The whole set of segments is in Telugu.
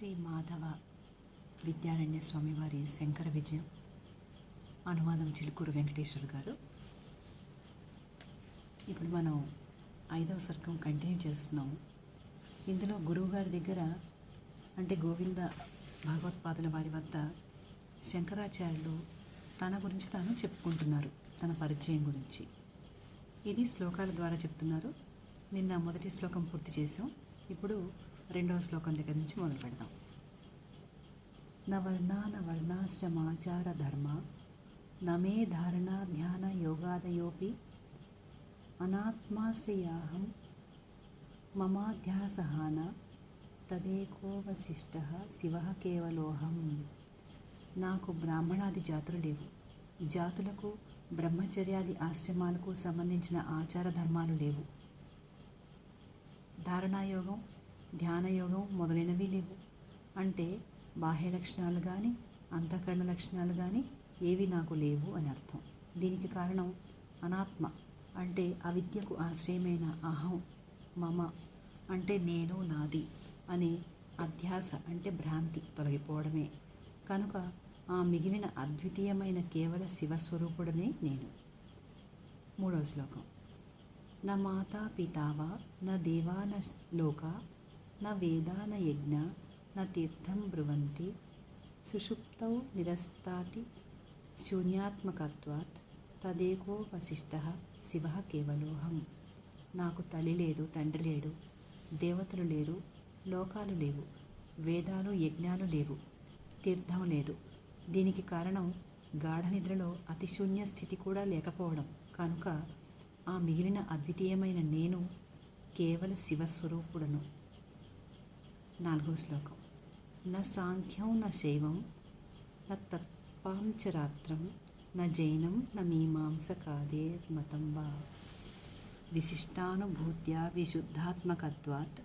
శ్రీ మాధవ విద్యారణ్య స్వామి వారి శంకర విజయం అనువాదం చిలుకూరు వెంకటేశ్వర్ గారు. ఇప్పుడు మనం ఐదవ సర్గం కంటిన్యూ చేస్తున్నాం. ఇందులో గురువుగారి దగ్గర అంటే గోవింద భగవత్పాదుల వారి వద్ద శంకరాచార్యులు తన గురించి తాను చెప్పుకుంటున్నారు తన పరిచయం గురించి. ఇది శ్లోకాల ద్వారా చెప్తున్నారు. నిన్న మొదటి శ్లోకం పూర్తి చేసాం ఇప్పుడు రెండవ శ్లోకం దగ్గర నుంచి మొదలు పెడదాం. నవర్ణ నవర్ణాశ్రమాచార ధర్మ నమే ధారణ ధ్యాన యోగాదయోపి అనాత్మాశ్రయాహం మమాధ్యాసహాన తదేకోవశిష్ట శివ కేవలోహం. నాకు బ్రాహ్మణాది జాతులు లేవు. జాతులకు బ్రహ్మచర్యాది ఆశ్రమాలకు సంబంధించిన ఆచార ధర్మాలు లేవు. ధారణాయోగం ధ్యానయోగం మొదలైనవి లేవు. అంటే బాహ్య లక్షణాలు కానీ అంతఃకరణ లక్షణాలు కానీ ఏవి నాకు లేవు అని అర్థం. దీనికి కారణం అనాత్మ. అంటే అవిద్యకు ఆశ్రయమైన అహం మమ అంటే నేను నాది అనే అధ్యాస అంటే భ్రాంతి తొలగిపోవడమే. కనుక ఆ మిగిలిన అద్వితీయమైన కేవల శివస్వరూపుడనే నేను. మూడవ శ్లోకం. నా మాతా పితావా నా దేవా నా లోక నా వేదాన యజ్ఞ నా తీర్థం బ్రువంతి సుషుప్తౌ నిరస్తాతి శూన్యాత్మకత్వాత్ తదేకో వశిష్ట శివ కేవలోహం నాకు తల్లి లేదు తండ్రి లేడు దేవతలు లేరు లోకాలు లేవు వేదాలు యజ్ఞాలు లేవు తీర్థం లేదు. దీనికి కారణం గాఢ నిద్రలో అతిశూన్య స్థితి కూడా లేకపోవడం. కనుక ఆ మిగిలిన అద్వితీయమైన నేను కేవల శివస్వరూపుడను. నాలుగో శ్లోకం. న సాంఖ్యం న శైవం న తత్పాంచరాత్రం న జైనం న మీమాంసకాదే మతం వా. విశిష్టానుభూత్యా విశుద్ధాత్మకత్వాత్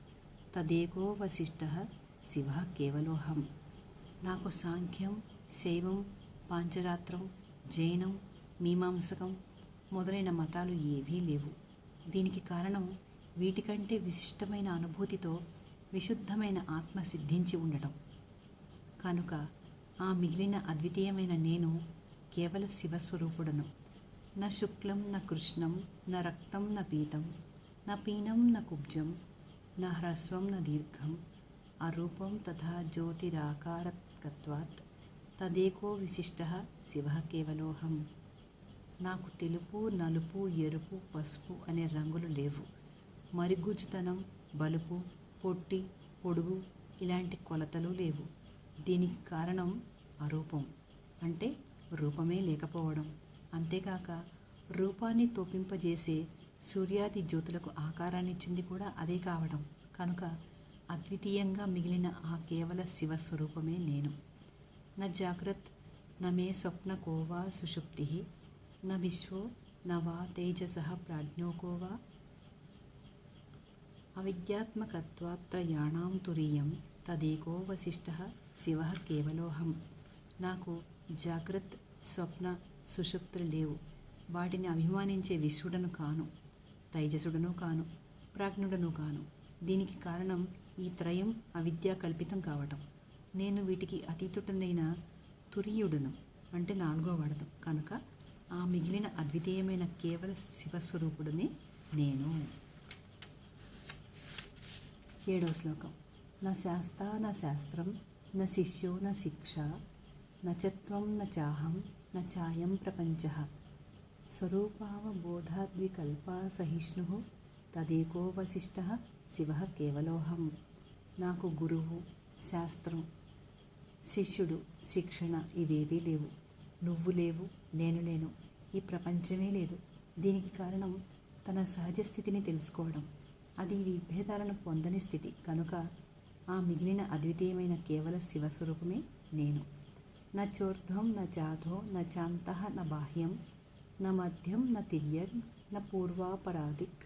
తదేకో వశిష్ట శివ కేవలోహం నాకు సాంఖ్యం శైవం పాంచరాత్రం జైనం మీమాంసకం మొదలైన మతాలు ఏవీ లేవు. దీనికి కారణం వీటికంటే విశిష్టమైన అనుభూతితో విశుద్ధమైన ఆత్మ సిద్ధించి ఉండటం. కనుక ఆ మిగిలిన అద్వితీయమైన నేను కేవల శివస్వరూపుడను. న శుక్లం న కృష్ణం న రక్తం న పీతం న పీనం న కుబ్జం న హ్రస్వం న దీర్ఘం అరూపం తథా జ్యోతిరాకారకత్వాత్ తదేకో విశిష్ట శివ కేవలోహం నాకు తెలుపు నలుపు ఎరుపు పసుపు అనే రంగులు లేవు. మరిగుజుతనం బలుపు పొట్టి పొడుగు ఇలాంటి కొలతలు లేవు. దీనికి కారణం అరూపం. అంటే రూపమే లేకపోవడం. అంతేకాక రూపాన్ని తోపింపజేసే సూర్యాది జ్యోతులకు ఆకారాన్నిచ్చింది కూడా అదే కావడం. కనుక అద్వితీయంగా మిగిలిన ఆ కేవల శివస్వరూపమే నేను. నా జాగ్రత్ నమే స్వప్న కోవా సుషుప్తి నా విశ్వో నవా తేజస ప్రాజ్ఞోకోవా వా అవిద్యాత్మకత్వాత్రయాణం తురీయం తదేకో వశిష్ట శివ కేవలోహం నాకు జాగ్రత్ స్వప్న సుషుప్తులు లేవు. వాటిని అభిమానించే విశ్వడను కాను తైజసుడను కాను ప్రాజ్ఞుడను కాను. దీనికి కారణం ఈ త్రయం అవిద్యా కల్పితం కావటం. నేను వీటికి అతీతుడనైన తురీయుడును అంటే నాలుగో వాడను కనుక ఆ మిగిలిన అద్వితీయమైన కేవల శివస్వరూపుడిని నేను. ఏడో శ్లోకం. నా శాస్త న శాస్త్రం న శిష్యో నా శిక్ష న చత్వం న చాహం న చాయం ప్రపంచ. స్వరూపావబోధాద్వికల్పా సహిష్ణు తదేకో వశిష్ట శివ కేవలోహం నాకు గురువు శాస్త్రం శిష్యుడు శిక్షణ ఇవేవీ లేవు. నువ్వు లేవు నేను లేను. ఈ ప్రపంచమే లేదు. దీనికి కారణం తన సహజ స్థితిని తెలుసుకోవడం. అది విభేదాలను పొందని స్థితి. కనుక ఆ మిగిలిన అద్వితీయమైన కేవల శివస్వరూపమే నేను. న చోర్ధ్వం న చాధో న చాంత న బాహ్యం న మధ్యం న తిర్యగ్ న పూర్వాపరాధిక్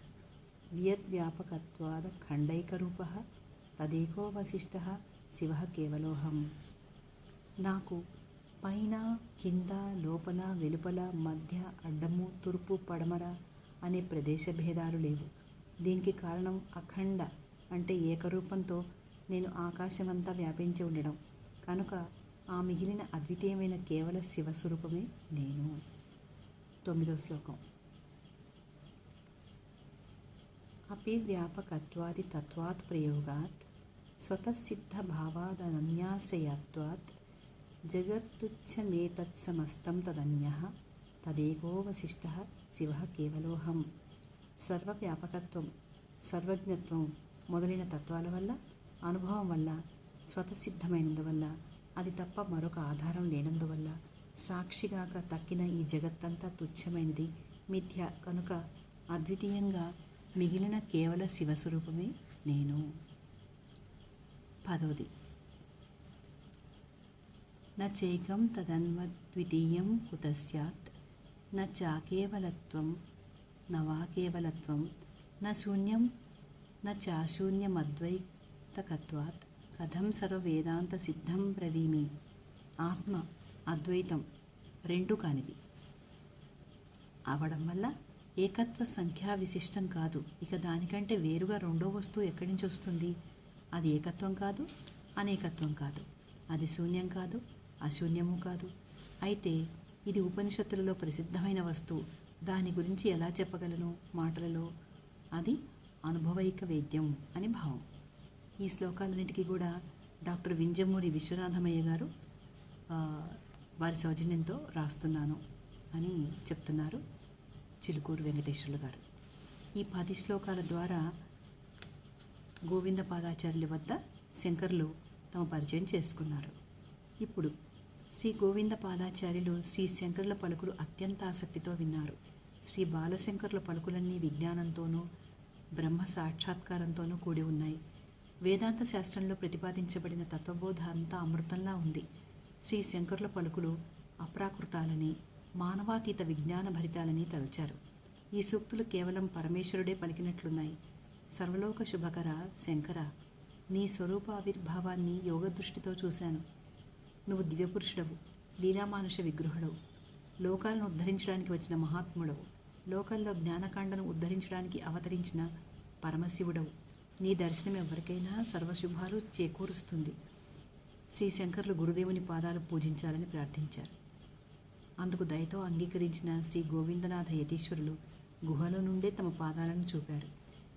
వియద్వ్యాపకత్వాద ఖండైకరూప తదేకో వశిష్ట శివ కేవలోహం. నాకు పైన కింద లోపల వెలుపల మధ్య అడ్డము తూర్పు పడమర అనే ప్రదేశ భేదాలు లేవు. దీనికి కారణం అఖండ అంటే ఏకరూపంతో నేను ఆకాశమంతా వ్యాపించి ఉండడం. కనుక ఆ మిగిలిన అద్వితీయమైన కేవల శివస్వరూపమే నేను. తొమ్మిదో శ్లోకం. అపి వ్యాపకత్వాది తత్వాత్ ప్రయోగాత్ స్వతసిద్ధభావాదనన్యాశ్రయత్వాత్ జగత్తుచ్చమేతత్సమస్తం తదన్య తదేకోవశిష్ట శివ కేవలోహం సర్వవ్యాపకత్వం సర్వజ్ఞత్వం మొదలైన తత్వాల వల్ల అనుభవం వల్ల స్వతసిద్ధమైనందువల్ల అది తప్ప మరొక ఆధారం లేనందువల్ల సాక్షిగాక తక్కిన ఈ జగత్తంతా తుచ్చమైనది మిథ్య కనుక అద్వితీయంగా మిగిలిన కేవల శివస్వరూపమే నేను. పదోది నైకం తదన్వద్వితీయం కుత స్యాత్ న చాకేవలత్వం న వా కేవలత్వం న శూన్యం న చాశూన్యమద్వైతకత్వాత్ కథం సర్వవేదాంత సిద్ధం ప్రవీమి ఆత్మ అద్వైతం రెండు కానిది అవడం వల్ల ఏకత్వ సంఖ్యా విశిష్టం కాదు. ఇక దానికంటే వేరుగా రెండో వస్తువు ఎక్కడి నుంచి వస్తుంది? అది ఏకత్వం కాదు అనేకత్వం కాదు. అది శూన్యం కాదు అశూన్యము కాదు. అయితే ఇది ఉపనిషత్తులలో ప్రసిద్ధమైన వస్తువు. దాని గురించి ఎలా చెప్పగలను? మాటలలో అది అనుభవైక వేద్యం అని భావం. ఈ శ్లోకాలన్నిటికీ కూడా డాక్టర్ వింజమూరి విశ్వనాథమయ్య గారు వారి సౌజన్యంతో రాస్తున్నాను అని చెప్తున్నారు చిలుకూరు వెంకటేశ్వర్లు గారు. ఈ పది శ్లోకాల ద్వారా గోవింద పాదాచార్యుల వద్ద శంకర్లు తమ పరిచయం చేసుకున్నారు. ఇప్పుడు శ్రీ గోవింద పాదాచార్యులు శ్రీ శంకరుల పలుకులు అత్యంత ఆసక్తితో విన్నారు. శ్రీ బాలశంకర్ల పలుకులన్నీ విజ్ఞానంతోనూ బ్రహ్మ సాక్షాత్కారంతోనూ కూడి ఉన్నాయి. వేదాంత శాస్త్రంలో ప్రతిపాదించబడిన తత్వబోధ అంతా అమృతంలా ఉంది. శ్రీ శంకర్ల పలుకులు అప్రాకృతాలని మానవాతీత విజ్ఞాన భరితాలని తలచారు. ఈ సూక్తులు కేవలం పరమేశ్వరుడే పలికినట్లున్నాయి. సర్వలోక శుభకర శంకర నీ స్వరూప ఆవిర్భావాన్ని యోగ దృష్టితో చూశాను. నువ్వు దివ్యపురుషుడవు లీలామానుష విగ్రహుడవు. లోకాలను ఉద్ధరించడానికి వచ్చిన మహాత్ముడవు. లోకల్లో జ్ఞానకాండను ఉద్ధరించడానికి అవతరించిన పరమశివుడవు. నీ దర్శనం ఎవరికైనా సర్వశుభాలు చేకూరుస్తుంది. శ్రీ శంకర్లు గురుదేవుని పాదాలు పూజించాలని ప్రార్థించారు. అందుకు దయతో అంగీకరించిన శ్రీ గోవిందనాథ యతీశ్వరులు గుహలో నుండే తమ పాదాలను చూపారు.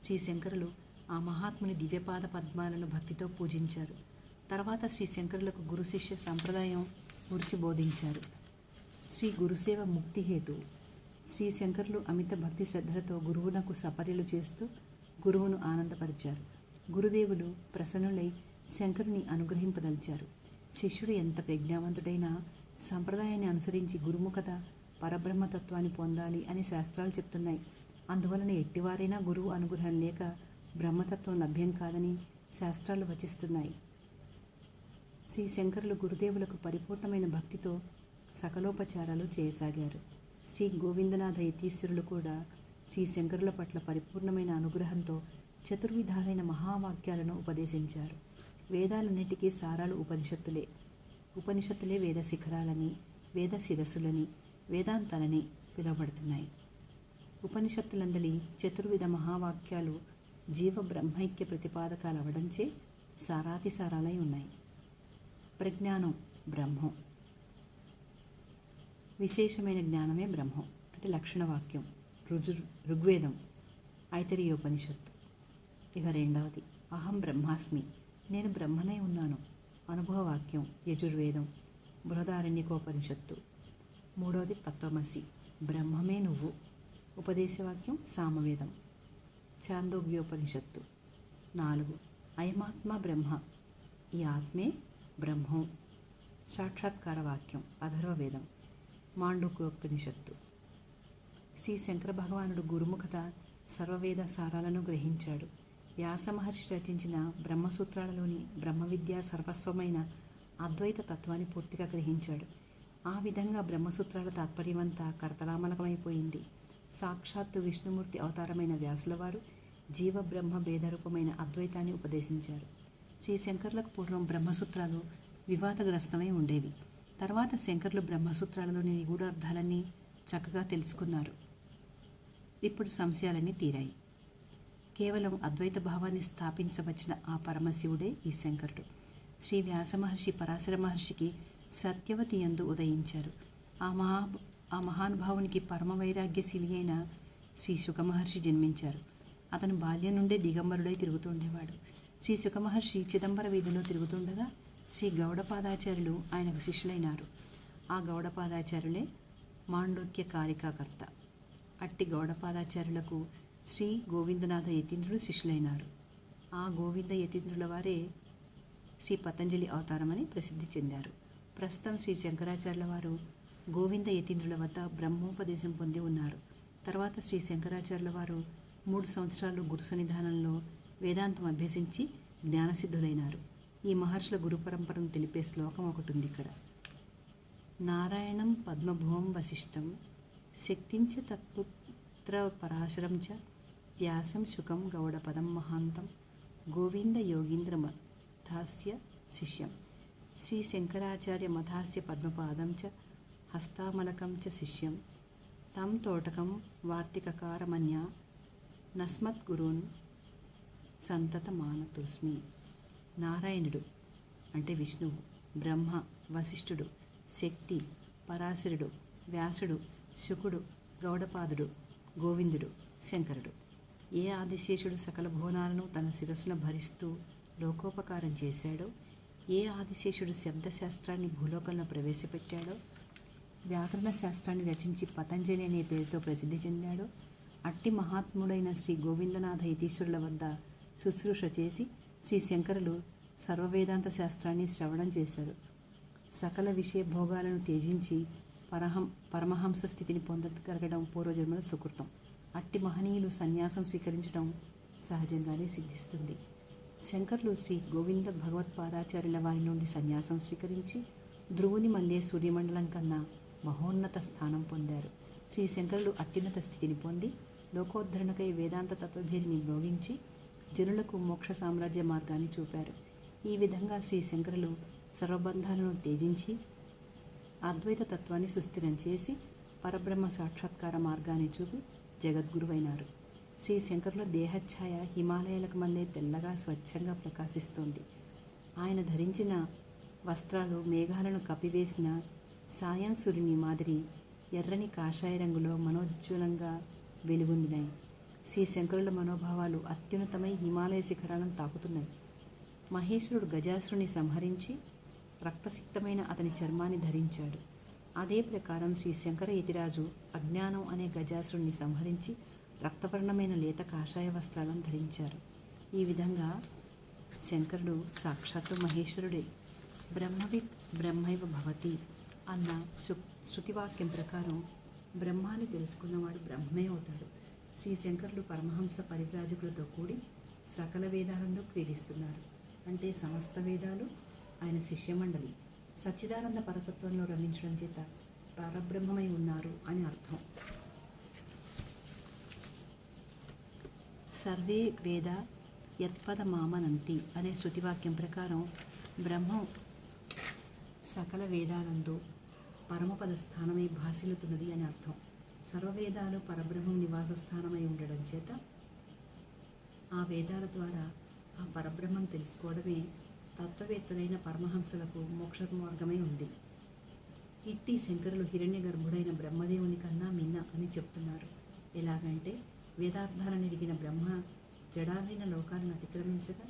శ్రీ శంకరులు ఆ మహాత్ముని దివ్యపాద పద్మాలను భక్తితో పూజించారు. తర్వాత శ్రీ శంకరులకు గురు శిష్య సంప్రదాయం గురించి బోధించారు. శ్రీ గురుసేవ ముక్తి హేతు శ్రీ శంకరులు అమిత భక్తి శ్రద్ధలతో గురువునకు సపర్యలు చేస్తూ గురువును ఆనందపరిచారు. గురుదేవులు ప్రసన్నులై శంకరుని అనుగ్రహింపదలిచారు. శిష్యుడు ఎంత ప్రజ్ఞావంతుడైనా సంప్రదాయాన్ని అనుసరించి గురుముఖత పరబ్రహ్మతత్వాన్ని పొందాలి అని శాస్త్రాలు చెప్తున్నాయి. అందువలన ఎట్టివారైనా గురువు అనుగ్రహం లేక బ్రహ్మతత్వం లభ్యం కాదని శాస్త్రాలు వచిస్తున్నాయి. శ్రీ శంకరులు గురుదేవులకు పరిపూర్ణమైన భక్తితో సకలోపచారాలు చేయసాగారు. శ్రీ గోవిందనాథ యతీశ్వరులు కూడా శ్రీ శంకరుల పట్ల పరిపూర్ణమైన అనుగ్రహంతో చతుర్విధాలైన మహావాక్యాలను ఉపదేశించారు. వేదాలన్నిటికీ సారాలు ఉపనిషత్తులే. ఉపనిషత్తులే వేద శిఖరాలని వేద శిరస్సులని వేదాంతాలని పిలువబడుతున్నాయి. ఉపనిషత్తులందలి చతుర్విధ మహావాక్యాలు జీవ బ్రహ్మైక్య ప్రతిపాదకాలు అవడంచే సారాతిసారాలై ఉన్నాయి. ప్రజ్ఞానం బ్రహ్మం. విశేషమైన జ్ఞానమే బ్రహ్మం. అంటే లక్షణ వాక్యం రుజు ఋగ్వేదం. ఐతరీయోపనిషత్తు. ఇక రెండవది. అహం బ్రహ్మాస్మి. నేను బ్రహ్మనే ఉన్నాను. అనుభవవాక్యం. యజుర్వేదం. బృహదారణ్యకోపనిషత్తు. మూడవది తత్వమసి. బ్రహ్మమే నువ్వు. ఉపదేశవాక్యం సామవేదం. చాందోగ్యోపనిషత్తు నాలుగు. అయమాత్మ బ్రహ్మ. ఈ ఆత్మే బ్రహ్మం. సాక్షాత్కార వాక్యం అధర్వవేదం. మాండుకోపనిషత్తు శ్రీ శంకర భగవానుడు గురుముఖత సర్వవేద సారాలను గ్రహించాడు. వ్యాస మహర్షి రచించిన బ్రహ్మసూత్రాలలోని బ్రహ్మ విద్య సర్వస్వమైన అద్వైత తత్వాన్ని పూర్తిగా గ్రహించాడు. ఆ విధంగా బ్రహ్మసూత్రాల తాత్పర్యమంతా కర్తలామలకమైపోయింది సాక్షాత్తు విష్ణుమూర్తి అవతారమైన వ్యాసుల వారు జీవ బ్రహ్మ భేదరూపమైన అద్వైతాన్ని ఉపదేశించారు. శ్రీ శంకర్లకు పూర్వం బ్రహ్మసూత్రాలు వివాదగ్రస్తమై ఉండేవి. తర్వాత శంకర్లు బ్రహ్మసూత్రాలలోని నిగూఢార్థాలన్నీ చక్కగా తెలుసుకున్నారు. ఇప్పుడు సంశయాలన్నీ తీరాయి. కేవలం అద్వైత భావాన్ని స్థాపించవచ్చిన ఆ పరమశివుడే ఈ శంకరుడు. శ్రీ వ్యాస మహర్షి పరాశర మహర్షికి సత్యవతి యందు ఉదయించారు. ఆ మహా ఆ మహానుభావునికి పరమ వైరాగ్యశీలి అయిన శ్రీ సుఖమహర్షి జన్మించారు. అతను బాల్యం నుండే దిగంబరుడై తిరుగుతుండేవాడు శ్రీ సుఖమహర్షి చిదంబర వీధిలో తిరుగుతుండగా శ్రీ గౌడపాదాచార్యులు ఆయనకు శిష్యులైనారు. ఆ గౌడపాదాచార్యులే మాండోక్య కారికాకర్త. అట్టి గౌడపాదాచార్యులకు శ్రీ గోవిందనాథ యతీంద్రుడు శిష్యులైనారు. ఆ గోవింద యతీంద్రుల వారే శ్రీ పతంజలి అవతారమని ప్రసిద్ధి చెందారు. ప్రస్తుతం శ్రీ శంకరాచార్యుల వారు గోవింద యతీంద్రుల వద్ద బ్రహ్మోపదేశం పొంది ఉన్నారు. తర్వాత శ్రీ శంకరాచార్యుల వారు మూడు సంవత్సరాలు గురు సన్నిధానంలో వేదాంతం అభ్యసించి జ్ఞానసిద్ధులైనారు. ఈ మహర్షుల గురు పరంపరను తెలిపే శ్లోకం ఒకటి ఉంది ఇక్కడ. నారాయణం పద్మభువం వశిష్టం శక్తించ తత్పుత్ర పరాశరం చ వ్యాసం శుకం గౌడపదం మహాంతం గోవింద యోగీంద్ర మథాస్య శిష్యం శ్రీ శంకరాచార్య మథాస్య పద్మపాదం చ హస్తామలకం చ శిష్యం తం తోటకం వార్తికకారమన్య నస్మద్గురున్ సంతతమానతోస్మి. నారాయణుడు అంటే విష్ణువు బ్రహ్మ వశిష్ఠుడు శక్తి పరాశరుడు వ్యాసుడు శుకుడు గౌడపాదుడు గోవిందుడు శంకరుడు. ఏ ఆదిశేషుడు సకల భువనాలను తన శిరస్సును భరిస్తూ లోకోపకారం చేశాడో ఏ ఆదిశేషుడు శబ్దశాస్త్రాన్ని భూలోకంలో ప్రవేశపెట్టాడో వ్యాకరణ శాస్త్రాన్ని రచించి పతంజలి అనే పేరుతో ప్రసిద్ధి చెందాడో అట్టి మహాత్ముడైన శ్రీ గోవిందనాథ యతీశ్వరుల వద్ద శుశ్రూష చేసి శ్రీ శంకరులు సర్వవేదాంత శాస్త్రాన్ని శ్రవణం చేశారు. సకల విషయ భోగాలను త్యజించి పరహం పరమహంస స్థితిని పొందగలగడం పూర్వజన్మల సుకృతం. అట్టి మహనీయులు సన్యాసం స్వీకరించడం సహజంగానే సిద్ధిస్తుంది. శంకర్లు శ్రీ గోవింద భగవత్పాదాచార్యుల వారి నుండి సన్యాసం స్వీకరించి ధ్రువుని మల్లే సూర్యమండలం కన్నా మహోన్నత స్థానం పొందారు. శ్రీ శంకరులు అత్యున్నత స్థితిని పొంది లోకోద్ధరణకై వేదాంత తత్వభేరిని భోగించి జనులకు మోక్ష సామ్రాజ్య మార్గాన్ని చూపారు. ఈ విధంగా శ్రీ శంకరులు సర్వబంధాలను త్యజించి అద్వైత తత్వాన్ని సుస్థిరం చేసి పరబ్రహ్మ సాక్షాత్కార మార్గాన్ని చూపి జగద్గురువైనారు. శ్రీ శంకరుల దేహఛాయ హిమాలయాలకు మళ్ళీ తెల్లగా స్వచ్ఛంగా ప్రకాశిస్తోంది. ఆయన ధరించిన వస్త్రాలు మేఘాలను కప్పివేసిన సాయం సూర్యుని మాదిరి ఎర్రని కాషాయ రంగులో మనోజ్వలంగా వెలుగొందినాయి. శ్రీ శంకరుల మనోభావాలు అత్యున్నతమై హిమాలయ శిఖరాలను తాకుతున్నాయి. మహేశ్వరుడు గజాసురుని సంహరించి రక్తసిక్తమైన అతని చర్మాన్ని ధరించాడు. అదే ప్రకారం శ్రీ శంకర యతిరాజు అజ్ఞానం అనే గజాసురుణ్ణి సంహరించి రక్తవర్ణమైన లేత కాషాయ వస్త్రాలను ధరించారు. ఈ విధంగా శంకరుడు సాక్షాత్తు మహేశ్వరుడే. బ్రహ్మవిత్ బ్రహ్మైవ భవతి అన్న సు శృతివాక్యం ప్రకారం బ్రహ్మాన్ని తెలుసుకున్నవాడు బ్రహ్మే అవుతాడు. శ్రీ శంకరులు పరమహంస పరివ్రాజకులతో కూడి సకల వేదాలలో క్రీడిస్తున్నారు అంటే సమస్త వేదాలు ఆయన శిష్యమండలి సచ్చిదానంద పరతత్వంలో రమించడం చేత పరబ్రహ్మమై ఉన్నారు అని అర్థం. సర్వే వేద యత్పద మామనంతి అనే శృతివాక్యం ప్రకారం బ్రహ్మం సకల వేదాలందు పరమపద స్థానమై భాసిల్లుతున్నది అని అర్థం. సర్వవేదాలు పరబ్రహ్మం నివాస స్థానమై ఉండడం చేత ఆ వేదాల ద్వారా ఆ పరబ్రహ్మం తెలుసుకోవడమే తత్వవేత్తలైన పరమహంసలకు మోక్ష మార్గమై ఉంది. ఇట్టి శంకరులు హిరణ్య గర్భుడైన బ్రహ్మదేవుని కన్నా మిన్న అని చెప్తున్నారు. ఎలాగంటే వేదార్థాలను ఎరిగిన బ్రహ్మ జడాలైన లోకాలను అతిక్రమించగా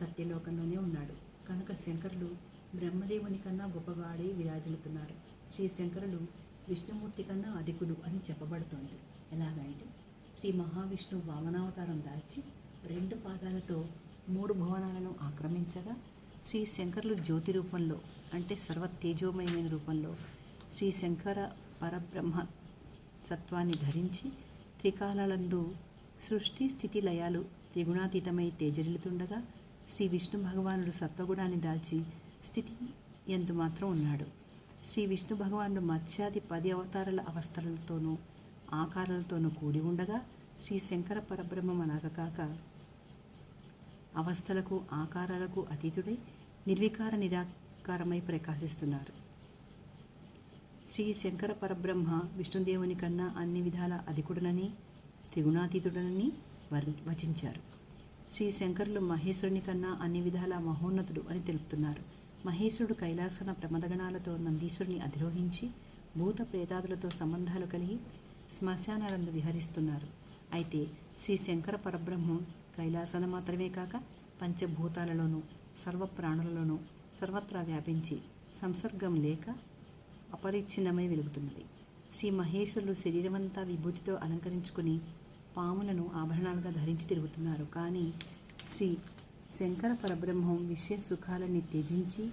సత్యలోకంలోనే ఉన్నాడు. కనుక శంకరులు బ్రహ్మదేవుని కన్నా గొప్పవాడే విరాజిల్లుతున్నారు. శ్రీ శంకరులు విష్ణుమూర్తి కన్నా అధికులు అని చెప్పబడుతోంది. ఎలాగంటే శ్రీ మహావిష్ణువు వామనావతారం దాల్చి రెండు పాదాలతో మూడు భువనాలను ఆక్రమించగా శ్రీ శంకరులు జ్యోతి రూపంలో అంటే సర్వ తేజోమయమైన రూపంలో శ్రీ శంకర పరబ్రహ్మ సత్వాన్ని ధరించి త్రికాలందు సృష్టి స్థితి లయాలు త్రిగుణాతీతమై తేజరిల్లుతుండగా శ్రీ విష్ణు భగవానుడు సత్వగుణాన్ని దాల్చి స్థితి ఎందు మాత్రం ఉన్నాడు. శ్రీ విష్ణు భగవానుడు మత్స్యాది పది అవతారాల అవస్థలతోనూ ఆకారాలతోనూ కూడి ఉండగా శ్రీ శంకర పరబ్రహ్మ నాగకాక అవస్థలకు ఆకారాలకు అతీతుడై నిర్వికార నిరాకారమై ప్రకాశిస్తున్నారు. శ్రీ శంకర పరబ్రహ్మ విష్ణుదేవుని కన్నా అన్ని విధాల అధికుడనని త్రిగుణాతీతుడనని వచించారు. శ్రీ శంకరులు మహేశ్వరుని కన్నా అన్ని విధాల మహోన్నతుడు అని తెలుపుతున్నారు. మహేశ్వరుడు కైలాసన ప్రమదగణాలతో నందీశ్వరుని అధిరోహించి భూత ప్రేతాదులతో సంబంధాలు కలిగి శ్మశానాలందు విహరిస్తున్నారు. అయితే శ్రీ శంకర పరబ్రహ్మం కైలాసన మాత్రమే కాక పంచభూతాలలోనూ సర్వ ప్రాణులలోనూ సర్వత్రా వ్యాపించి సంసర్గం లేక అపరిచ్ఛిన్నమై వెలుగుతున్నది. శ్రీ మహేశ్వరులు శరీరమంతా విభూతితో అలంకరించుకుని పాములను ఆభరణాలుగా ధరించి తిరుగుతున్నారు. కానీ శ్రీ శంకర పరబ్రహ్మం విషయ సుఖాలని త్యజించి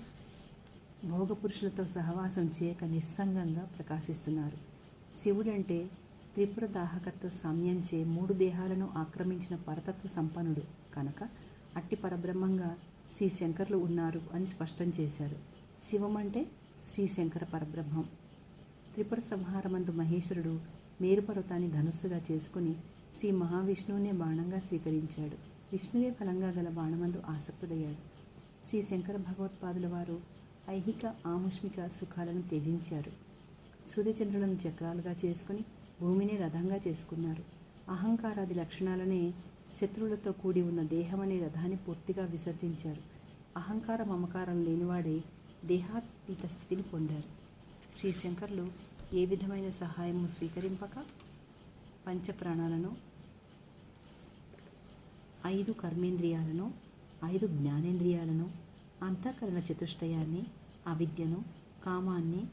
భోగపురుషులతో సహవాసం చేయక నిస్సంగంగా ప్రకాశిస్తున్నారు. శివుడంటే త్రిపుర దాహకత్వ సామ్యంచే మూడు దేహాలను ఆక్రమించిన పరతత్వ సంపన్నుడు. కనుక అట్టి పరబ్రహ్మంగా శ్రీ శంకర్లు ఉన్నారు అని స్పష్టం చేశారు. శివం అంటే శ్రీ శంకర పరబ్రహ్మం. త్రిపుర సంహారమందు మహేశ్వరుడు మేరుపర్వతాన్ని ధనుస్సుగా చేసుకుని శ్రీ మహావిష్ణువునే బాణంగా స్వీకరించాడు. విష్ణువే ఫలంగా గల బాణమందు ఆసక్తుడయ్యాడు. శ్రీ శంకర భగవత్పాదుల వారు ఐహిక ఆముష్మిక సుఖాలను త్యజించారు. సూర్యచంద్రులను చక్రాలుగా చేసుకుని భూమిని రథంగా చేసుకున్నారు. అహంకారాది లక్షణాలనే శత్రువులతో కూడి ఉన్న దేహమనే రథాన్ని పూర్తిగా విసర్జించారు. అహంకార మమకారం లేనివాడే దేహాతీత స్థితిని పొందారు. శ్రీ శంకర్లు ఏ విధమైన సహాయము స్వీకరింపక? పంచప్రాణాలను ఐదు కర్మేంద్రియాలను ఐదు జ్ఞానేంద్రియాలను అంతఃకరణ చతుష్టయాన్ని అవిద్యను కామాన్ని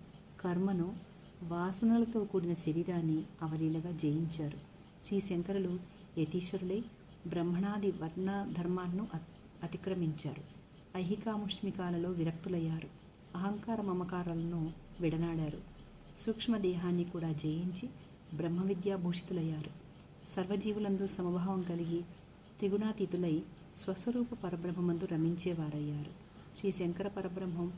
కర్మను వాసనలతో కూడిన శరీరాన్ని అవలీలగా జయించారు. శ్రీ శంకరులు యతీశ్వరులై బ్రహ్మణాది వర్ణ ధర్మాలను అతిక్రమించారు. ఐహికాముష్మికాలలో విరక్తులయ్యారు. అహంకార మమకారాలను విడనాడారు. సూక్ష్మదేహాన్ని కూడా జయించి బ్రహ్మ విద్యాభూషితులయ్యారు సర్వజీవులందు సమభావం కలిగి త్రిగుణాతీతులై స్వస్వరూప పరబ్రహ్మమందు రమించేవారయ్యారు. శ్రీ శంకర పరబ్రహ్మం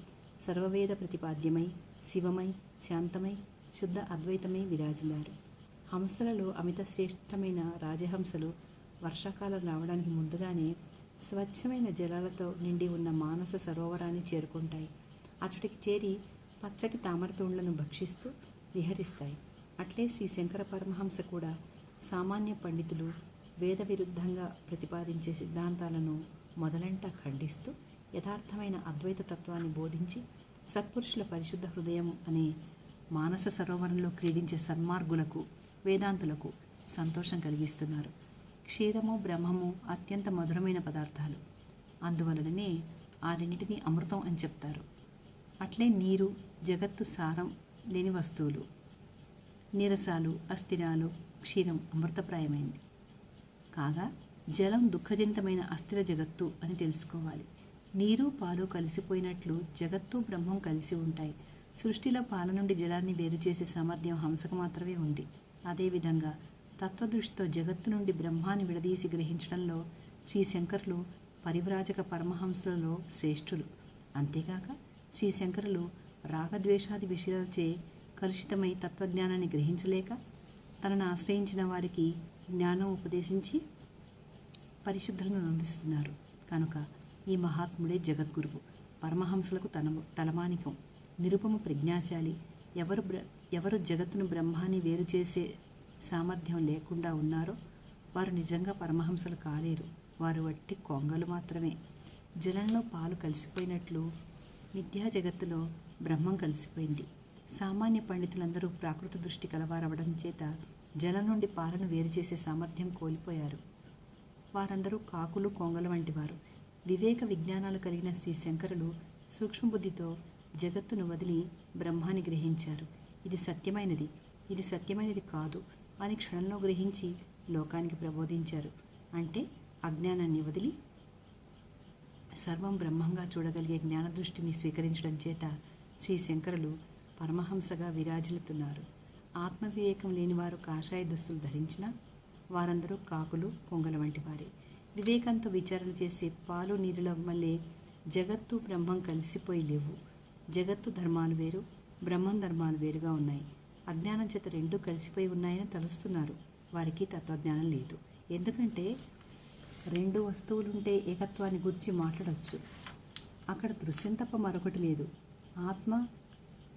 సర్వవేద ప్రతిపాద్యమై శివమై శాంతమై శుద్ధ అద్వైతమై విరాజిల్లారు. హంసలలో అమిత శ్రేష్టమైన రాజహంసలు వర్షాకాలం రావడానికి ముందుగానే స్వచ్ఛమైన జలాలతో నిండి ఉన్న మానస సరోవరాన్ని చేరుకుంటాయి. అచ్చటికి చేరి పచ్చటి తామరతూండ్లను భక్షిస్తూ విహరిస్తాయి. అట్లే శ్రీ శంకర పరమహంస కూడా సామాన్య పండితులు వేద విరుద్ధంగా ప్రతిపాదించే సిద్ధాంతాలను మొదలంట ఖండిస్తూ యథార్థమైన అద్వైత తత్వాన్ని బోధించి సత్పురుషుల పరిశుద్ధ హృదయం అనే మానస సరోవరంలో క్రీడించే సన్మార్గులకు వేదాంతులకు సంతోషం కలిగిస్తున్నారు. క్షీరము బ్రహ్మము అత్యంత మధురమైన పదార్థాలు. అందువలననే ఆ రెండింటినీ అమృతం అని చెప్తారు. అట్లే నీరు జగత్తు సారం లేని వస్తువులు. నీరసాలు అస్థిరాలు క్షీరం అమృతప్రాయమైంది. కాగా జలం దుఃఖజనితమైన అస్థిర జగత్తు అని తెలుసుకోవాలి. నీరు పాలు కలిసిపోయినట్లు జగత్తు బ్రహ్మం కలిసి ఉంటాయి. సృష్టిలో పాల నుండి జలాన్ని వేరు చేసే సామర్థ్యం హంసకు మాత్రమే ఉంది. అదేవిధంగా తత్వదృష్టితో జగత్తు నుండి బ్రహ్మాన్ని విడదీసి గ్రహించడంలో శ్రీ శంకరులు పరివ్రాజక పరమహంసలలో శ్రేష్ఠులు. అంతేకాక శ్రీ శంకరులు రాగద్వేషాది విషయాలచే కలుషితమై తత్వజ్ఞానాన్ని గ్రహించలేక తనను ఆశ్రయించిన వారికి జ్ఞానం ఉపదేశించి పరిశుద్ధులను అందిస్తున్నారు కనుక ఈ మహాత్ముడే జగద్గురువు. పరమహంసలకు తన తలమానికం. నిరుపమ ప్రజ్ఞాశాలి. ఎవరు బ్ర ఎవరు జగత్తును బ్రహ్మాన్ని వేరు చేసే సామర్థ్యం లేకుండా ఉన్నారో వారు నిజంగా పరమహంసలు కాలేరు. వారు వట్టి కొంగలు మాత్రమే. జలంలో పాలు కలిసిపోయినట్లు మిథ్యా జగత్తులో బ్రహ్మం కలిసిపోయింది. సామాన్య పండితులందరూ ప్రాకృత దృష్టి కలవారవడం చేత జలం నుండి పాలను వేరు చేసే సామర్థ్యం కోల్పోయారు. వారందరూ కాకులు కొంగల వంటివారు. వివేక విజ్ఞానాలు కలిగిన శ్రీ శంకరులు సూక్ష్మబుద్ధితో జగత్తును వదిలి బ్రహ్మాన్ని గ్రహించారు. ఇది సత్యమైనది. ఇది సత్యమైనది కాదు అని క్షణంలో గ్రహించి లోకానికి ప్రబోధించారు. అంటే అజ్ఞానాన్ని వదిలి సర్వం బ్రహ్మంగా చూడగలిగే జ్ఞానదృష్టిని స్వీకరించడం చేత శ్రీ శంకరులు పరమహంసగా విరాజిల్లుతున్నారు. ఆత్మవివేకం లేని వారు కాషాయ దుస్తులు ధరించినా వారందరూ కాకులు కొంగల వంటి వారే. వివేకంతో విచారణ చేసే పాలు నీరుల వల్లే జగత్తు బ్రహ్మం కలిసిపోయి లేవు. జగత్తు ధర్మాలు వేరు బ్రహ్మం ధర్మాలు వేరుగా ఉన్నాయి. అజ్ఞానం చేత రెండూ కలిసిపోయి ఉన్నాయని తలుస్తున్నారు. వారికి తత్వజ్ఞానం లేదు. ఎందుకంటే రెండు వస్తువులుంటే ఏకత్వాన్ని గురించి మాట్లాడవచ్చు అక్కడ దృశ్యం తప్ప మరొకటి లేదు. ఆత్మ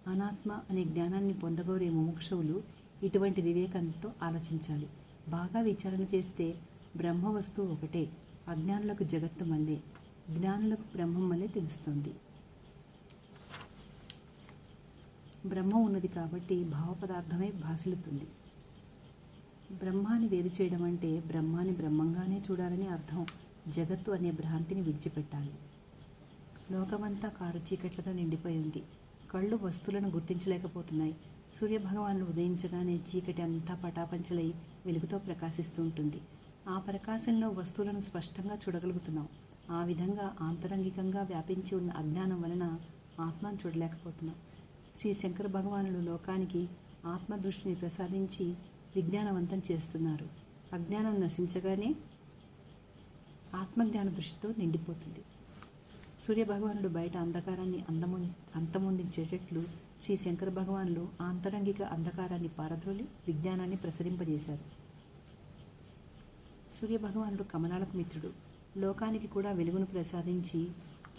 అనాత్మ అనే జ్ఞానాన్ని పొందగోరే ముముక్షువులు ఇటువంటి వివేకంతో ఆలోచించాలి. బాగా విచారణ చేస్తే బ్రహ్మ వస్తువు ఒకటే అజ్ఞానులకు జగత్తు మళ్ళీ జ్ఞానులకు బ్రహ్మం మళ్ళీ తెలుస్తుంది. బ్రహ్మ ఉన్నది కాబట్టి భావ పదార్థమే భాసిల్లుతుంది. బ్రహ్మాన్ని వేరు చేయడం అంటే బ్రహ్మాన్ని బ్రహ్మంగానే చూడాలని అర్థం జగత్తు అనే భ్రాంతిని విడిచిపెట్టాలి. లోకమంతా కారు చీకట్లతో నిండిపోయి ఉంది. కళ్ళు వస్తువులను గుర్తించలేకపోతున్నాయి. సూర్యభగవానుడు ఉదయించగానే చీకటి అంతా పటాపంచలై వెలుగుతో ప్రకాశిస్తూ ఉంటుంది. ఆ ప్రకాశంలో వస్తువులను స్పష్టంగా చూడగలుగుతున్నాం. ఆ విధంగా ఆంతరంగికంగా వ్యాపించి ఉన్న అజ్ఞానం వలన ఆత్మను చూడలేకపోతున్నాం. శ్రీ శంకర భగవానుడు లోకానికి ఆత్మ దృష్టిని ప్రసాదించి విజ్ఞానవంతం చేస్తున్నారు. అజ్ఞానం నశించగానే ఆత్మజ్ఞాన దృష్టితో నిండిపోతుంది. సూర్యభగవానుడు బయట అంధకారాన్ని అందము అంతమొందించేటట్లు శ్రీ శంకర భగవానులు ఆంతరంగిక అంధకారాన్ని పారద్రోలి విజ్ఞానాన్ని ప్రసరింపజేశారు. సూర్యభగవానుడు కమలాలకు మిత్రుడు. లోకానికి కూడా వెలుగును ప్రసాదించి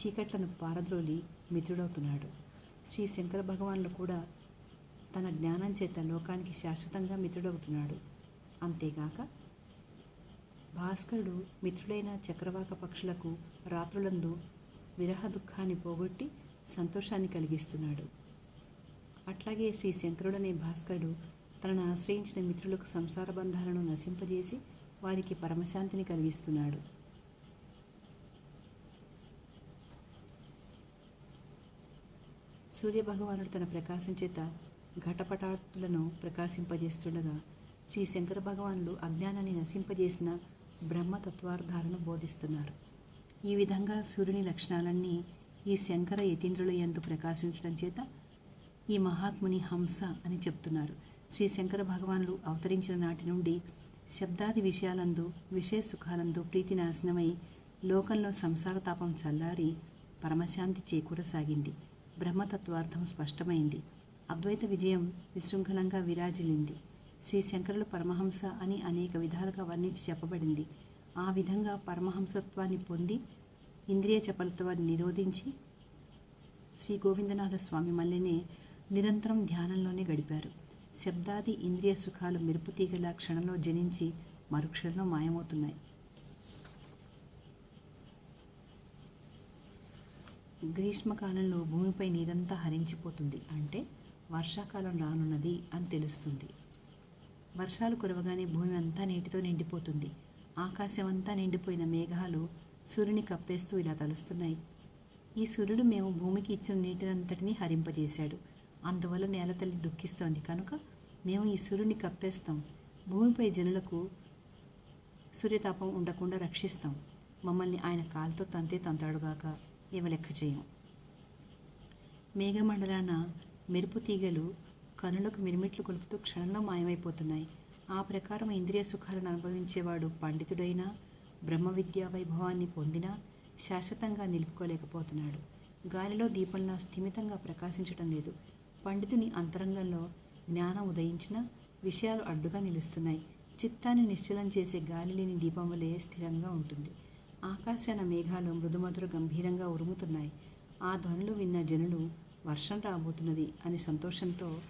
చీకట్లను పారద్రోలి మిత్రుడవుతున్నాడు. శ్రీ శంకర భగవానులు కూడా తన జ్ఞానం చేత లోకానికి శాశ్వతంగా మిత్రుడవుతున్నాడు. అంతేగాక భాస్కరుడు మిత్రుడైన చక్రవాక పక్షులకు రాత్రులందు విరహ దుఃఖాన్ని పోగొట్టి సంతోషాన్ని కలిగిస్తున్నాడు. అట్లాగే శ్రీ శంకరుడనే భాస్కరుడు తనను ఆశ్రయించిన మిత్రులకు సంసార బంధాలను నశింపజేసి వారికి పరమశాంతిని కలిగిస్తున్నాడు. సూర్యభగవానుడు తన ప్రకాశం చేత ఘటపటాలను ప్రకాశింపజేస్తుండగా శ్రీ శంకర భగవానుడు అజ్ఞానాన్ని నశింపజేసిన బ్రహ్మతత్వార్థాలను బోధిస్తున్నారు ఈ విధంగా సూర్యుని లక్షణాలన్నీ ఈ శంకర యతీంద్రుల యందు ప్రకాశించడం చేత ఈ మహాత్ముని హంస అని చెప్తున్నారు. శ్రీ శంకర భగవానులు అవతరించిన నాటి నుండి శబ్దాది విషయాలందు విషయ సుఖాలందు ప్రీతి నాశనమై లోకంలో సంసార తాపం చల్లారి పరమశాంతి చేకూరసాగింది. బ్రహ్మతత్వార్థం స్పష్టమైంది. అద్వైత విజయం విశృంఖలంగా విరాజిల్లింది. శ్రీ శంకరులు పరమహంస అని అనేక విధాలుగా వర్ణించి చెప్పబడింది. ఆ విధంగా పరమహంసత్వాన్ని పొంది ఇంద్రియ చపలత్వాన్ని నిరోధించి శ్రీ గోవిందనాథ స్వామి మల్లెనే నిరంతరం ధ్యానంలోనే గడిపారు. శబ్దాది ఇంద్రియ సుఖాలు మెరుపు తీగల క్షణంలో జనించి మరుక్షణంలో మాయమవుతున్నాయి. గ్రీష్మకాలంలో భూమిపై నీరంతా హరించిపోతుంది. అంటే వర్షాకాలం రానున్నది అని తెలుస్తుంది. వర్షాలు కురవగానే భూమి అంతా నీటితో నిండిపోతుంది. ఆకాశం అంతా నిండిపోయిన మేఘాలు సూర్యుని కప్పేస్తూ ఇలా తలుస్తున్నాయి. ఈ సూర్యుడు మేము భూమికి ఇచ్చిన నీటినంతటినీ హరింపజేశాడు. అందువల్ల నేల తల్లి దుఃఖిస్తోంది. కనుక మేము ఈ సూర్యుని కప్పేస్తాం. భూమిపై జనులకు సూర్యతాపం ఉండకుండా రక్షిస్తాం. మమ్మల్ని ఆయన కాలుతో తంతే తంతాడుగాక మేము లెక్క చేయం? మేఘమండలాన మెరుపు తీగలు కనులకు మిరుమిట్లు కొలుపుతూ క్షణంలో మాయమైపోతున్నాయి. ఆ ప్రకారం ఇంద్రియ సుఖాలను అనుభవించేవాడు పండితుడైనా బ్రహ్మ విద్యా వైభవాన్ని పొందినా శాశ్వతంగా నిలుపుకోలేకపోతున్నాడు. గాలిలో దీపంలా స్థిమితంగా ప్రకాశించటం లేదు. పండితుని అంతరంగంలో జ్ఞానం ఉదయించిన విషయాలు అడ్డుగా నిలుస్తున్నాయి. చిత్తాన్ని నిశ్చలం చేసే గాలి లేని దీపం వలె స్థిరంగా ఉంటుంది. ఆకాశాన మేఘాలు మృదుమధుర గంభీరంగా ఉరుముతున్నాయి. ఆ ధ్వనులు విన్న జనులు వర్షం రాబోతున్నది అని సంతోషంతో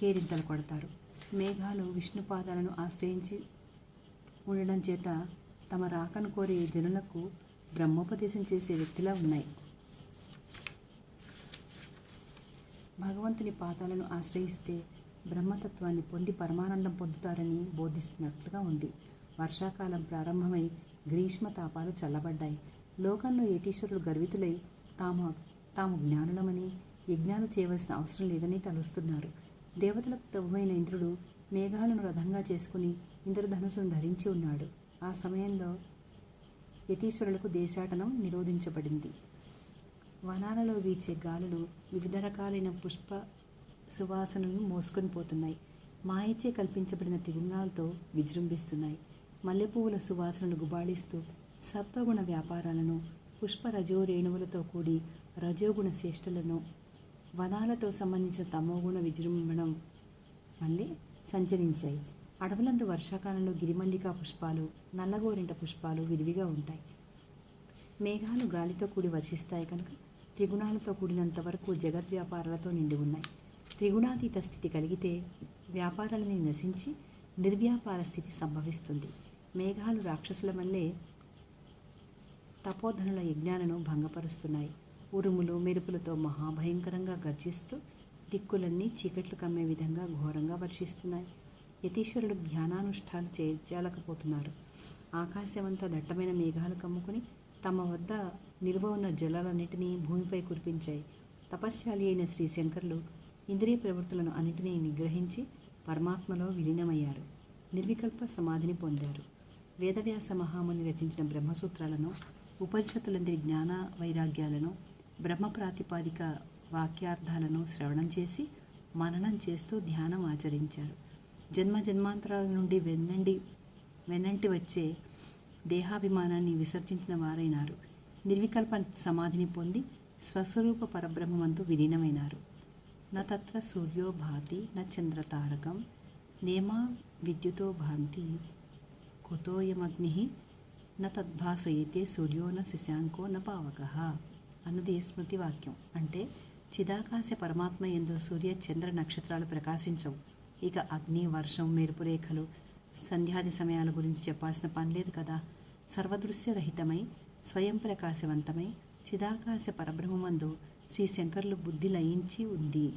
కేరింతలు కొడతారు. మేఘాలు విష్ణుపాదాలను ఆశ్రయించి ఉండడం చేత తమ రాకను కోరే జనులకు బ్రహ్మోపదేశం చేసే వ్యక్తిలా ఉన్నాయి. భగవంతుని పాదాలను ఆశ్రయిస్తే బ్రహ్మతత్వాన్ని పొంది పరమానందం పొందుతారని బోధిస్తున్నట్లుగా ఉంది. వర్షాకాలం ప్రారంభమై గ్రీష్మ తాపాలు చల్లబడ్డాయి. లోకంలో యతీశ్వరులు గర్వితులై తాము తాము జ్ఞానులమని యజ్ఞాలు చేయవలసిన అవసరం లేదని తలుస్తున్నారు. దేవతలకు ప్రభువైన ఇంద్రుడు మేఘాలను రథంగా చేసుకుని ఇంద్రధనుసును ధరించి ఉన్నాడు. ఆ సమయంలో యతీశ్వరులకు దేశాటనం నిరోధించబడింది. వనాలలో వీచే గాలులు వివిధ రకాలైన పుష్ప సువాసనలను మోసుకొని పోతున్నాయి. మాయచే కల్పించబడిన త్రిగుణాలతో విజృంభిస్తున్నాయి. మల్లెపువ్వుల సువాసనలు గుబాళిస్తూ సత్వగుణ వ్యాపారాలను పుష్ప రజో రేణువులతో కూడి రజోగుణ శ్రేష్టలను వనాలతో సంబంధించిన తమోగుణ విజృంభణం మళ్ళీ సంచరించాయి. అడవులందు వర్షాకాలంలో గిరిమల్లికా పుష్పాలు నల్లగోరింట పుష్పాలు విరివిగా ఉంటాయి. మేఘాలు గాలితో కూడి వర్షిస్తాయి కనుక త్రిగుణాలతో కూడినంత వరకు జగద్ వ్యాపారాలతో నిండి ఉన్నాయి. త్రిగుణాతీత స్థితి కలిగితే వ్యాపారాలని నశించి నిర్వ్యాపార స్థితి సంభవిస్తుంది. మేఘాలు రాక్షసుల వల్లే తపోధనుల యజ్ఞాలను భంగపరుస్తున్నాయి. ఉరుములు మెరుపులతో మహాభయంకరంగా గర్జిస్తూ దిక్కులన్నీ చీకట్లు కమ్మే విధంగా ఘోరంగా వర్షిస్తున్నాయి. యతీశ్వరుడు ధ్యానానుష్ఠాలు చేర్చాలకపోతున్నారు ఆకాశమంతా దట్టమైన మేఘాలు కమ్ముకుని తమ వద్ద నిల్వ ఉన్న జలాలన్నింటినీ భూమిపై కురిపించాయి. తపశ్శాలి అయిన శ్రీశంకర్లు ఇంద్రియ ప్రవృత్తులను అన్నిటినీ నిగ్రహించి పరమాత్మలో విలీనమయ్యారు. నిర్వికల్ప సమాధిని పొందారు. వేదవ్యాస మహాముని రచించిన బ్రహ్మసూత్రాలను ఉపనిషత్తులందరి జ్ఞాన వైరాగ్యాలను బ్రహ్మ ప్రాతిపాదిక వాక్యార్థాలను శ్రవణం చేసి మననం చేస్తూ ధ్యానం ఆచరించారు. జన్మ జన్మాంతరాల నుండి వెన్నండి వెన్నంటి వచ్చే దేహాభిమానాన్ని విసర్జించిన వారైనారు. నిర్వికల్ప సమాధిని పొంది స్వస్వరూప పరబ్రహ్మమందు విలీనమైనారు. న తత్ర సూర్యో భాతి చంద్ర చంద్రతారకం నేమా విద్యుతో భాంతి కుతోయమగ్ని న తద్భాసయతే సూర్యో న శశాంకో న పావక. అన్నది స్మృతి వాక్యం. అంటే చిదాకాశ పరమాత్మ ఎందు సూర్య చంద్ర నక్షత్రాలు ప్రకాశించవు. ఇక అగ్ని వర్షం మెరుపు రేఖలు సంధ్యాది సమయాల గురించి చెప్పాల్సిన పని లేదు కదా. సర్వదృశ్యరహితమై స్వయం ప్రకాశవంతమై చిదాకాశ పరబ్రహ్మమందు శ్రీ శంకరులు బుద్ధి లయించి ఉంది.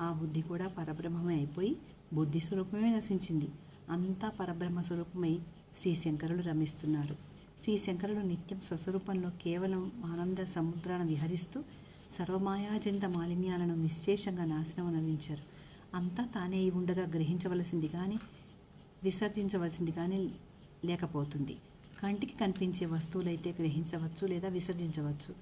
ఆ బుద్ధి కూడా పరబ్రహ్మమే అయిపోయి బుద్ధి స్వరూపమే నశించింది. అంతా పరబ్రహ్మ స్వరూపమై శ్రీ శంకరులు రమిస్తున్నారు. శ్రీ శంకరుడు నిత్యం స్వస్వరూపంలో కేవలం ఆనంద సముద్రాన విహరిస్తూ సర్వమాయాజంత మాలిన్యాలను నిశ్శేషంగా నాశనం అందించారు. అంతా తానే ఉండగా గ్రహించవలసింది కానీ విసర్జించవలసింది కానీ లేకపోతుంది. కంటికి కనిపించే వస్తువులైతే గ్రహించవచ్చు లేదా విసర్జించవచ్చు.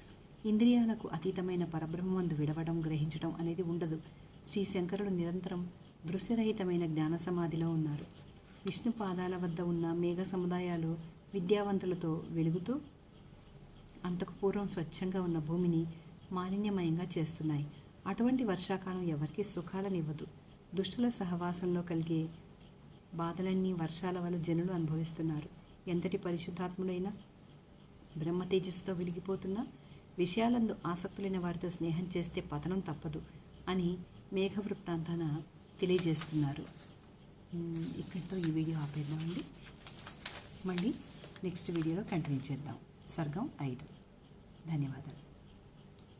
ఇంద్రియాలకు అతీతమైన పరబ్రహ్మందు విడవడం గ్రహించడం అనేది ఉండదు. శ్రీ శంకరుడు నిరంతరం దృశ్యరహితమైన జ్ఞాన సమాధిలో ఉన్నారు. విష్ణు పాదాల వద్ద ఉన్న మేఘ సముదాయాలు విద్యావంతులతో వెలుగుతూ అంతకు పూర్వం స్వచ్ఛంగా ఉన్న భూమిని మాలిన్యమయంగా చేస్తున్నాయి. అటువంటి వర్షాకాలం ఎవరికీ సుఖాలనివ్వదు. దుష్టుల సహవాసంలో కలిగే బాధలన్నీ వర్షాల వల్ల జనులు అనుభవిస్తున్నారు. ఎంతటి పరిశుద్ధాత్ముడైనా బ్రహ్మ తేజస్సుతో వెలిగిపోతున్నా విషయాలందు ఆసక్తులైన వారితో స్నేహం చేస్తే పతనం తప్పదు అని మేఘ వృత్తాంతాన తెలియజేస్తున్నారు ఇక్కడితో ఈ వీడియో ఆపేద్దామండి. మళ్ళీ నెక్స్ట్ వీడియోలో కంటిన్యూ చేద్దాం. సర్గం ఐదు. ధన్యవాదాలు.